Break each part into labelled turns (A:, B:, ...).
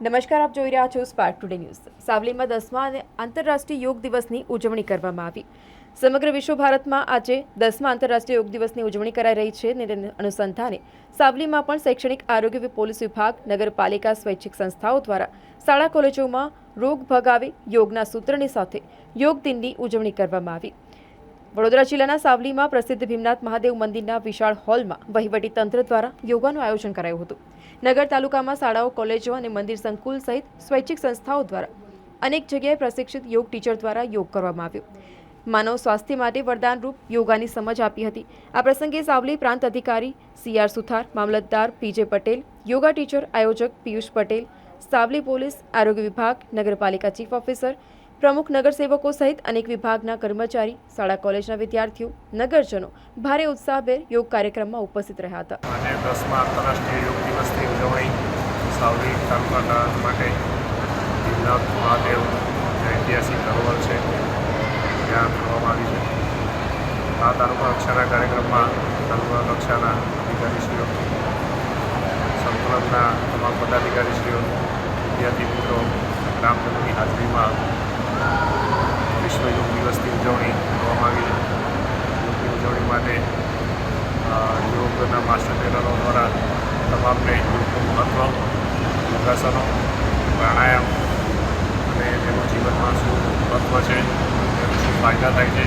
A: નમસ્કાર, આપ જોઈ રહ્યા છો સ્પાર્ક ટુડે ન્યૂઝ સાવલીમાં દસમા અને આંતરરાષ્ટ્રીય યોગ દિવસની ઉજવણી કરવામાં આવી. સમગ્ર વિશ્વ ભારતમાં આજે દસમા આંતરરાષ્ટ્રીય યોગ દિવસની ઉજવણી કરાઈ રહી છે અને અનુસંધાને સાવલીમાં પણ શૈક્ષણિક આરોગ્ય પોલીસ વિભાગ, નગરપાલિકા, સ્વૈચ્છિક સંસ્થાઓ દ્વારા શાળા, કોલેજોમાં રોગ ભગાવે યોગના સૂત્રની સાથે યોગ દિનની ઉજવણી કરવામાં આવી. વડોદરા જિલ્લાના સાવલીમાં પ્રસિદ્ધ ભીમનાથ મહાદેવ મંદિરના વિશાળ હોલમાં વહીવટી તંત્ર દ્વારા યોગાનું આયોજન કરાયું હતું. નગર તાલુકામાં શાળાઓ, કોલેજો અને મંદિર સંકુલ સહિત સ્વૈચ્છિક સંસ્થાઓ દ્વારા અનેક જગ્યાએ પ્રશિક્ષિત યોગ ટીચર દ્વારા યોગ કરવામાં આવ્યો. માનવ સ્વાસ્થ્ય માટે વરદાનરૂપ યોગાની સમજ આપી હતી. આ પ્રસંગે સાવલી પ્રાંત અધિકારી સી આર સુથાર, મામલતદાર P J Patel, yoga teacher આયોજક પિયુષ પટેલ, સાવલી પોલીસ આરોગ્ય વિભાગ, નગરપાલિકા ચીફ ઓફિસર પ્રમુખ નગરસેવકો સહિત અનેક વિભાગના કર્મચારી, શાળા કોલેજના વિદ્યાર્થીઓ, નગરજનો ભારે ઉત્સાહભેર યોગ કાર્યક્રમમાં ઉપસ્થિત રહ્યા હતા.
B: અને દસમા આંતરરાષ્ટ્રીય યોગ દિવસની ઉજવણી સાવલી તાલુકાના માટે ભીમનાથ મહાદેવ ઐતિહાસિક ધરોહર છે, ત્યાં કરવામાં આવી છે. આ તાલુકા કક્ષાના કાર્યક્રમમાં તાલુકા કક્ષાના અધિકારીશ્રીઓ, સંકલનના તમામ પદાધિકારીશ્રીઓ, વિદ્યાર્થી મિત્રો, ગ્રામજનોની હાજરીમાં વિશ્વ યોગ દિવસની ઉજવણી કરવામાં આવી છે યોગની ઉજવણી માટે અ, યોગના માસ્ટર ટ્રેનરો દ્વારા તમામને યોગનું મહત્ત્વ યોગાસનો પ્રાણાયામ અને તેનું જીવનમાં શું મહત્ત્વ છે તેનું શું ફાયદા થાય છે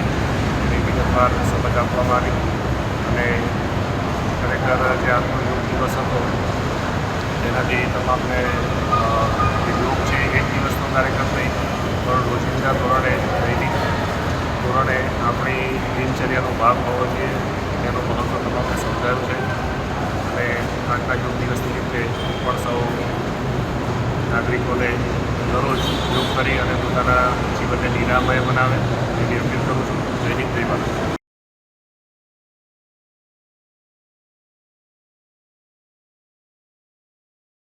B: એની વિગતવાર સમજ આપવામાં આવી. અને ખરેખર જે આજનો યોગ દિવસ હતો તેનાથી તમામને અ, જે યોગ છે એ એક દિવસનો કાર્યક્રમ નહીં પણ રોજિંદા ધોરણે દૈનિક ધોરણે આપણી દિનચર્યાનો ભાગ હોવો જોઈએ. તેનું મહત્ત્વ તમામને સમજાયું છે. અને આજના યોગ દિવસ રીતે પણ સૌ નાગરિકોને દરરોજ યોગ કરી અને પોતાના જીવનને નિરામય બનાવે એવી અપીલ